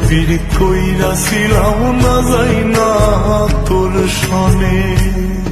রে কেন বা পীড়িত কইরা ছিলাম না যাই না তোর সনে।